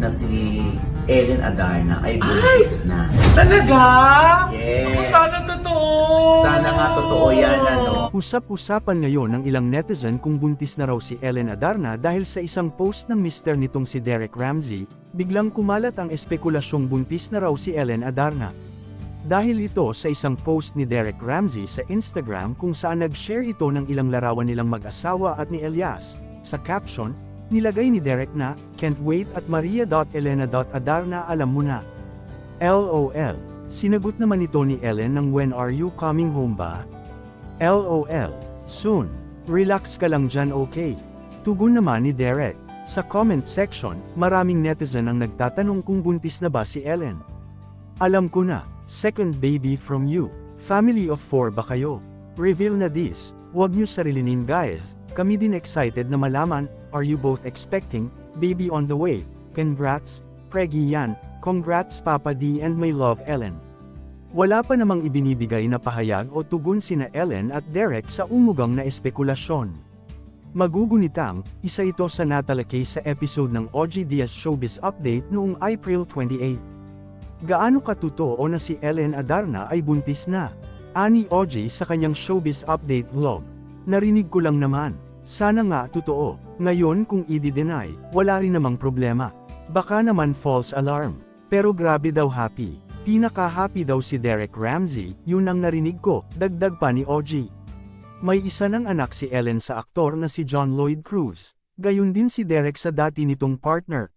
na si Ellen Adarna ay buntis na. Talaga? Yes. Sana totoo. Sana nga totoo yan, ano. Usap-usapan ngayon ng ilang netizen kung buntis na raw si Ellen Adarna dahil sa isang post ng mister nitong si Derek Ramsey, biglang kumalat ang espekulasyong buntis na raw si Ellen Adarna. Dahil ito sa isang post ni Derek Ramsey sa Instagram kung saan nag-share ito ng ilang larawan nilang mag-asawa at ni Elias. Sa caption, nilagay ni Derek na, Can't wait at Maria.Elena.Adarna alam mo na. LOL. Sinagot naman ito ni Ellen ng When are you coming home ba? LOL. Soon. Relax ka lang dyan okay. Tugon naman ni Derek. Sa comment section, maraming netizen ang nagtatanong kung buntis na ba si Ellen. Alam ko na, second baby from you. Family of four ba kayo? Reveal na this. Huwag niyo sarilinin guys. Kami din excited na malaman, are you both expecting, baby on the way? Congrats, Preggy yan. Congrats Papa D and my love Ellen. Wala pa namang ibinibigay na pahayag o tugon sina Ellen at Derek sa umugang na espekulasyon. Magugunitang, isa ito sa natalakay sa episode ng OG Diaz Showbiz Update noong April 28. Gaano katotoo na si Ellen Adarna ay buntis na? Ani OG sa kanyang Showbiz Update vlog. Narinig ko lang naman. Sana nga totoo. Ngayon kung i-deny, wala rin namang problema. Baka naman false alarm. Pero grabe daw happy. Pinaka-happy daw si Derek Ramsey, yun ang narinig ko, dagdag pa ni OG. May isa ng anak si Ellen sa aktor na si John Lloyd Cruz. Gayun din si Derek sa dati nitong partner,